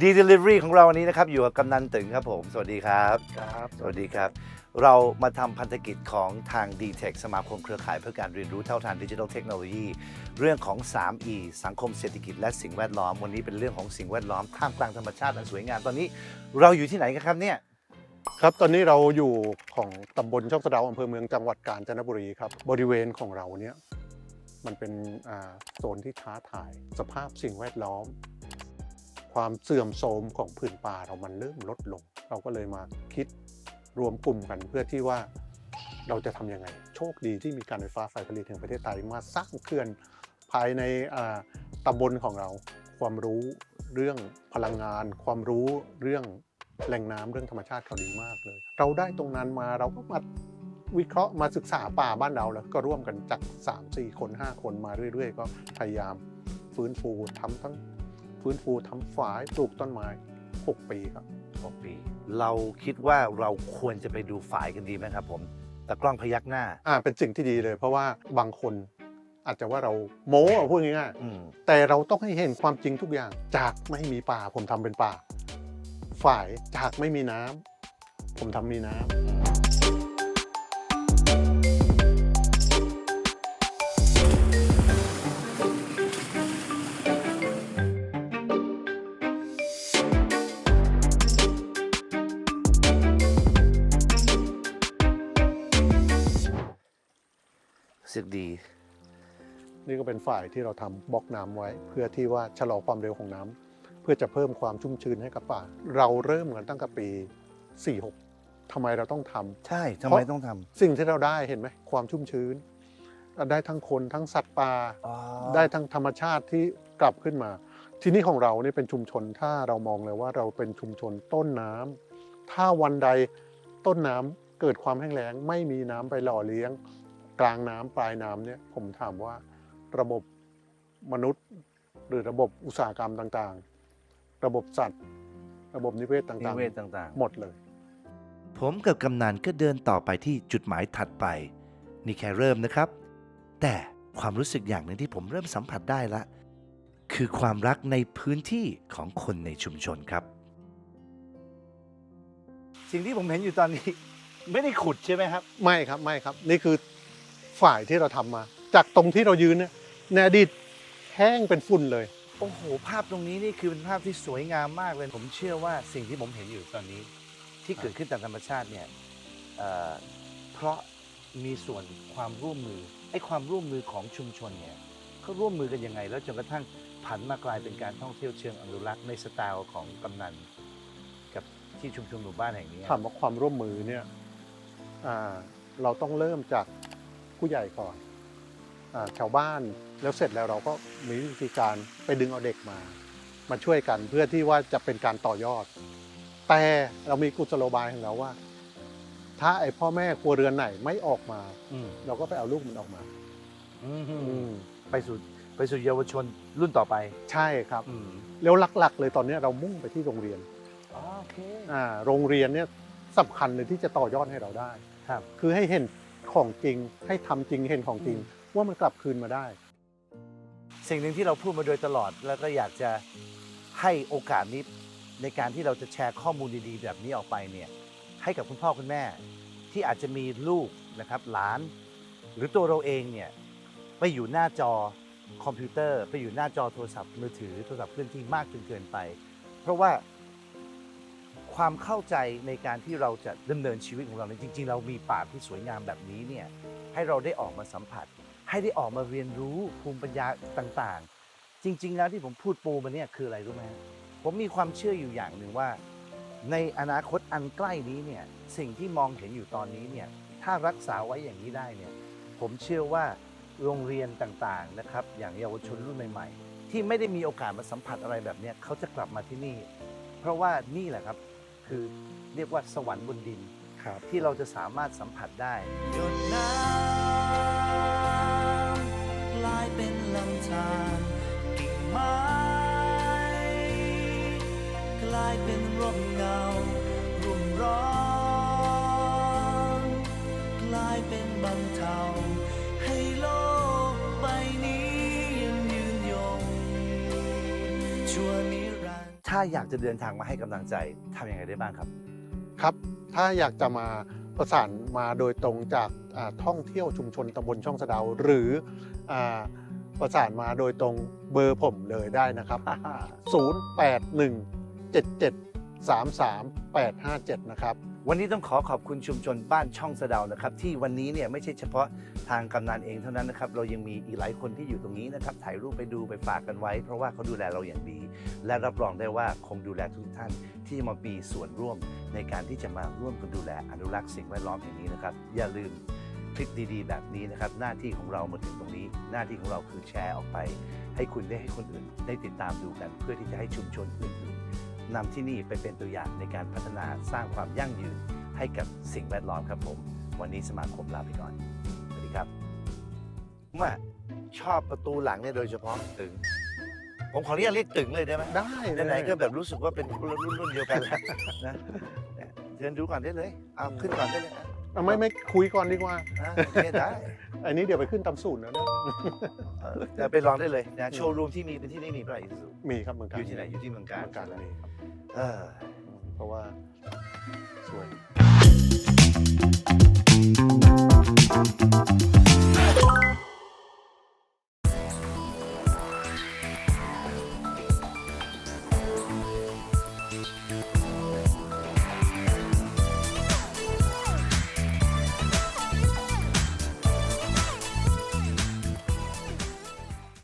ดี Delivery ของเราวันนี้นะครับ อยู่กับกำนันตึงครับผม สวัสดีครับ ครับ สวัสดีครับ เรามาทำพันธกิจของทาง d t e c h สมาคมเครือข่ายเพื่อการเรียนรู้เท่าทันดิจิทัลเทคโนโลยี เรื่องของ 3E สังคมเศรษฐกิจและสิ่งแวดล้อม วันนี้เป็นเรื่องของสิ่งแวดล้อมท่ามกลางธรรมชาติอันสวยงามตอนนี้ เราอยู่ที่ไหนกันครับเนี่ยครับ ตอนนี้เราอยู่ของตำบลช่องสะเดาอำเภอเมืองจังหวัดกาญจนบุรีครับบริเวณของเราเนี่ยมันเป็นอ่าโซนที่ท้าทายสภาพสิ่งแวดล้อม ความเสื่อมโทรมของผืนป่าเรามันเริ่มลดลง เราก็เลยมาคิดรวมกลุ่มกันเพื่อที่ว่าเราจะทำยังไง โชคดีที่มีการไฟฟ้าฝ่ายผลิตแห่งประเทศไทยมาสร้างเขื่อนภายในตำบลของเรา ความรู้เรื่องพลังงาน ความรู้เรื่องแหล่งน้ำเรื่องธรรมชาติเขาดีมากเลย เราได้ตรงนั้นมาเราก็มาวิเคราะห์มาศึกษาป่าบ้านเราแล้วก็ร่วมกันจาก 3 4 คน 5 คนมาเรื่อย ๆ ก็พยายามฟื้นฟูทำทั้ง ฟื้นฟูทำฝายปลูกต้นไม้ 6 ปีครับ 6 ปี เราคิดว่าเราควรจะไปดูฝ่ายกันดีไหมครับผมแต่กล้องพยักหน้า อ่าเป็นสิ่งที่ดีเลย เพราะว่าบางคนอาจจะว่าเราโม้อะพูดง่ายๆอืมแต่เราต้องให้เห็นความจริงทุกอย่าง จากไม่มีป่าผมทำเป็นป่า ฝ่ายจากไม่มีน้ำผมทำมีน้ำ สึกดี นี่ก็เป็นฝ่ายที่เราทำบล็อกน้ำไว้ เพื่อที่ว่าชะลอความเร็วของน้ำเพื่อจะเพิ่มความชุ่มชื้นให้กับป่า เราเริ่มกันตั้งแต่ปี 46ทำไมเราต้องทำใช่ทำไมต้องทำสิ่งที่เราได้เห็นไหมความชุ่มชื้น ได้ทั้งคนทั้งสัตว์ป่าอ๋อได้ทั้งธรรมชาติที่กลับขึ้นมา ที่นี่ของเรานี่เป็นชุมชนถ้าเรามองเลยว่าเราเป็นชุมชนต้นน้ำถ้าวันใดต้นน้ำเกิดความแห้งแล้ง ไม่มีน้ำไปหล่อเลี้ยง กลางน้ำปลายน้ำเนี่ยผมถามว่าระบบมนุษย์ หรือระบบอุตสาหกรรมต่างๆ ระบบสัตว์ ระบบนิเวศนิต่างเวศต่างๆ หมดเลยๆผมกับกำนันก็เดินต่อไปที่จุดหมายถัดไป นี่แค่เริ่มนะครับ แต่ความรู้สึกอย่างหนึ่งที่ผมเริ่มสัมผัสได้ละ คือความรักในพื้นที่ของคนในชุมชนครับ สิ่งที่ผมเห็นอยู่ตอนนี้ ไม่ได้ขุดใช่ไหมครับ ไม่ครับไม่ครับ นี่คือ ฝ่ายที่เราทำมา จากตรงที่เรายืนเนี่ยในอดีตแห้งเป็นฝุ่นเลยโอ้โหภาพตรงนี้นี่คือเป็นภาพที่สวยงามมากเลย ผมเชื่อว่าสิ่งที่ผมเห็นอยู่ตอนนี้ ที่เกิดขึ้นตามธรรมชาติเนี่ยเอ่อเพราะมีส่วนความร่วมมือไอ้ความร่วมมือของชุมชนเนี่ยเขาร่วมมือกันยังไง แล้วจนกระทั่งผันมากลายเป็นการท่องเที่ยวเชิงอนุรักษ์ในสไตล์ของกำนันกับที่ชุมชนหมู่บ้านแห่งนี้ถามว่าความร่วมมือเนี่ยอ่าเราต้องเริ่มจาก ผู้ใหญ่ก่อนอาชาวบ้านแล้วเสร็จแล้วเราก็มีวิธีการไปดึงเอาเด็กมา มาช่วยกันเพื่อที่ว่าจะเป็นการต่อยอด แต่เรามีกุศโลบายของเราว่า ถ้าไอพ่อแม่ครัวเรือนไหนไม่ออกมาอืมเราก็ไปเอาลูกมันออกมาอืมอืมไปสู่ไปสู่เยาวชนรุ่นต่อไป ใช่ครับอืมแล้วหลักๆ เลยตอนนี้เรามุ่งไปที่โรงเรียนอ๋อโอเคอ่าโรงเรียนเนี่ยสำคัญเลยที่จะต่อยอดให้เราได้ ครับ คือให้เห็น ของจริง ให้ทำจริงเห็นของจริง ว่ามันกลับคืนมาได้ สิ่งหนึ่งที่เราพูดมาโดยตลอด แล้วก็อยากจะให้โอกาสนี้ในการที่เราจะแชร์ข้อมูลดีๆ แบบนี้ออกไปเนี่ยให้กับคุณพ่อคุณแม่ ที่อาจจะมีลูกนะครับหลาน หรือตัวเราเองเนี่ยไปอยู่หน้าจอคอมพิวเตอร์ ไปอยู่หน้าจอโทรศัพท์มือถือโทรศัพท์เคลื่อนที่มากจนเกินไป เพราะว่า ความเข้าใจในการที่เราจะดำเนินชีวิตของเราเนี่ยจริง ๆ เรามีป่าที่สวยงามแบบนี้เนี่ยให้เราได้ออกมาสัมผัส ให้ได้ออกมาเรียนรู้ภูมิปัญญาต่างๆ จริง ๆ แล้วที่ผมพูดปูมาเนี่ยคืออะไรรู้ไหมฮะผมมีความเชื่ออยู่อย่างหนึ่งว่า ในอนาคตอันใกล้นี้เนี่ยสิ่งที่มองเห็นอยู่ตอนนี้เนี่ยถ้ารักษาไว้อย่างนี้ได้เนี่ยผมเชื่อว่าโรงเรียนต่างๆนะครับอย่างเยาวชนรุ่นใหม่ ๆ ที่ไม่ได้มีโอกาสมาสัมผัสอะไรแบบนี้เขาจะกลับมาที่นี่ เพราะว่านี่แหละครับ คือเรียกว่าสวรรค์บนดิน ครับ ที่เราจะสามารถสัมผัสได้หยดน้ำกลายเป็นลำธารกิ่งไม้กลายเป็นร่มเงา ถ้าอยากจะเดินทางมาให้กำลังใจทำยังไงได้บ้างครับ ครับถ้าอยากจะมาประสานมาโดยตรงจากอ่าท่องเที่ยวชุมชนตำบลช่องสะเดาหรืออาประสานมาโดยตรงเบอร์ผมเลยได้นะครับ 0817733857 นะครับ วันนี้ต้องขอขอบคุณชุมชนบ้านช่องสะเดานะครับ ที่วันนี้เนี่ยไม่ใช่เฉพาะทางกำนันเองเท่านั้นนะครับ เรายังมีอีกหลายคนที่อยู่ตรงนี้นะครับ ถ่ายรูปไปดูไปฝากกันไว้ เพราะว่าเขาดูแลเราอย่างดี และรับรองได้ว่าคงดูแลทุกท่านที่มามีส่วนร่วมในการที่จะมาร่วมกันดูแลอนุรักษ์สิ่งแวดล้อมแห่งนี้นะครับ อย่าลืมคลิปดีๆ แบบนี้นะครับ หน้าที่ของเรามาถึงตรงนี้ หน้าที่ของเราคือแชร์ออกไป ให้คุณได้ให้คนอื่นได้ติดตามดูกัน เพื่อที่จะให้ชุมชนอื่น นำที่นี่ไปเป็นตัวอย่างในการพัฒนาสร้างความยั่งยืนให้กับสิ่งแวดล้อมครับผม วันนี้สมาคมลาไปก่อน สวัสดีครับผมว่าชอบประตูหลังเนี่ยโดยเฉพาะตึง ผมขออนุญาตเรียกตึงเลยได้ไหมได้เลยไหนๆก็แบบรู้สึกว่าเป็นรุ่นรุ่นรุ่นเดียวกันแล้วนะเนี่ยเชิญดูก่อนได้เลย เอาขึ้นก่อนได้เลยนะเอาไม่ไม่คุยก่อนดีกว่าอะโอเคได้ อันนี้เดี๋ยวไปขึ้นตำสูตรนะนะเออแต่ไปลองได้เลยนะโชว์รูมที่มีเป็นที่นี่มีเมื่อไหร่ที่สุดมีครับเมืองอการยู่ที่ไหนอยู่ที่เมืองกาเมืรองการมีครับ เออ